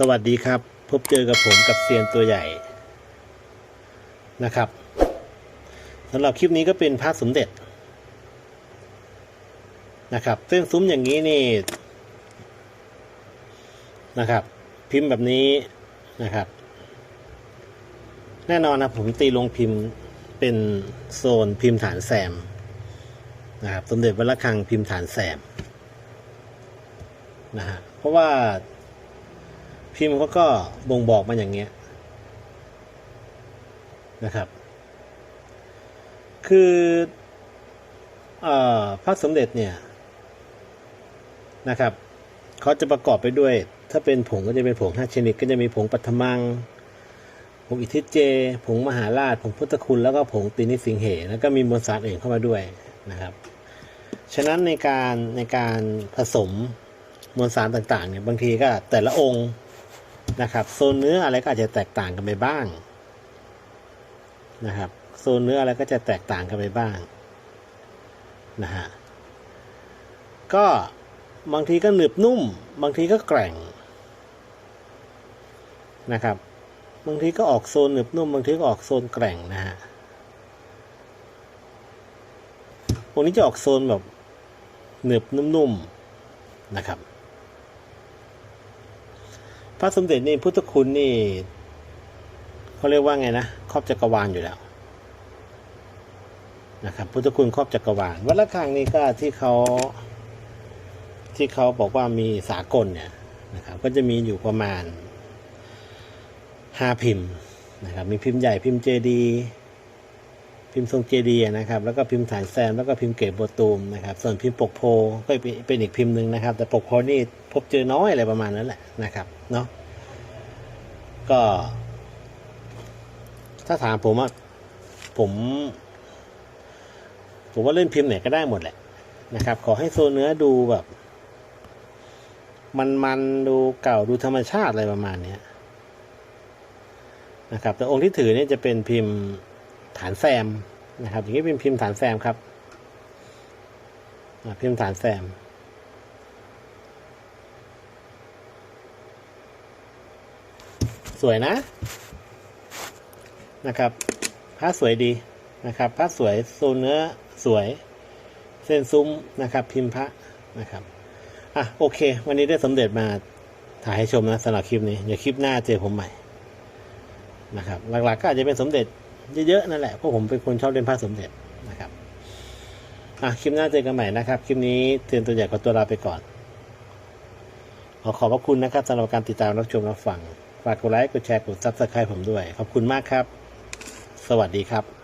สวัสดีครับ พบเจอกับผมกับเซียนตัวใหญ่นะครับสำหรับคลิปนี้ก็เป็นพระสมเด็จนะครับเส้นซุ้มอย่างนี้นี่นะครับ พิมพ์แบบนี้นะครับ แน่นอนนะผมตีลงพิมพ์เป็นโซนพิมพ์ฐานแซมนะครับสมเด็จวัดระฆังพิมพ์ฐานแซมนะฮะเพราะว่า พิมพ์เขาก็บ่งบอกมาอย่างเงี้ยนะครับ คือออพระสมเด็จเนี่ยนะครับเขาจะประกอบไปด้วย ถ้าเป็นผงก็จะเป็นผงห้าชนิด ก็จะมีผงปัทมัง ผงอิทธิเจ ผงมหาราช ผงพุทธคุณ แล้วก็ผงตินิสิงเห แล้วก็มีมวลสารอื่นเข้ามาด้วยนะครับ ฉะนั้นในการในการผสมมวลสารต่างๆเนี่ยบางทีก็แต่ละองค์ นะครับโซนเนื้ออะไรก็อาจจะแตกต่างกันไปบ้างนะครับโซนเนื้ออะไรก็จะแตกต่างกันไปบ้างนะฮะก็บางทีก็หนึบนุ่ม บางทีก็แกร่งนะครับบางทีก็ออกโซนหนึบนุ่ม บางทีก็ออกโซนแกร่งนะฮะพวกนี้จะออกโซนแบบหนึบนุ่มๆนะครับ ระสมเด็จนี่พุทธคุณนี่เขาเรียกว่าไงนะครอบจักรวาลอยู่แล้วนะครับพุทธคุณครอบจักรวาลวัดละคังนี่ก็ที่เขาที่เขาบอกว่ามีสากลเนี่ยนะครับก็จะมีอยู่ประมาณห้าพิมพ์นะครับมีพิมพ์ใหญ่พิมพ์เจดี พิมพ์ทรงเจดีย์นะครับ แล้วก็พิมพ์ฐานแซม แล้วก็พิมพ์เกตโบตูมนะครับ ส่วนพิมพ์ปกโพก็เป็นอีกพิมพ์หนึ่งนะครับ แต่ปกโพนี่พบเจอน้อยอะไรประมาณนั้นแหละนะครับเนาะก็ ถ้าถามผมว่าผม ผมว่าเล่นพิมพ์ไหนก็ได้หมดแหละนะครับ ขอให้โซเนื้อดูแบบ มันๆดูเก่าดูธรรมชาติอะไรประมาณเนี้ยนะครับ แต่องค์ที่ถือเนี่ยจะเป็นพิมพ์ ฐานแซมนะครับ อย่างนี้เป็นพิมพ์ฐานแซมครับพิมพ์ฐานแซมสวยนะนะครับผ้าสวยดีนะครับผ้าสวยโซนเนื้อสวย เส้นซุ้มนะครับ พิมพ์พระนะครับอะโอเค วันนี้ได้สมเด็จมาถ่ายให้ชมนะสำหรับคลิปนี้ เดี๋ยวคลิปหน้าเจอผมใหม่นะครับ หลักๆก็อาจจะเป็นสมเด็จ เยอะๆนั่นแหละเพราะผมเป็นคนชอบเล่นผ้าสมเด็จนะครับอะคลิปหน้าเจอกันใหม่นะครับ คลิปนี้เตือนตัวใหญ่กับตัวลาไปก่อน ขอขอบพระคุณนะครับสำหรับการติดตามรับชมรับฟัง ฝากกดไลค์กดแชร์กดซับสไครต์ผมด้วย ขอบคุณมากครับ สวัสดีครับ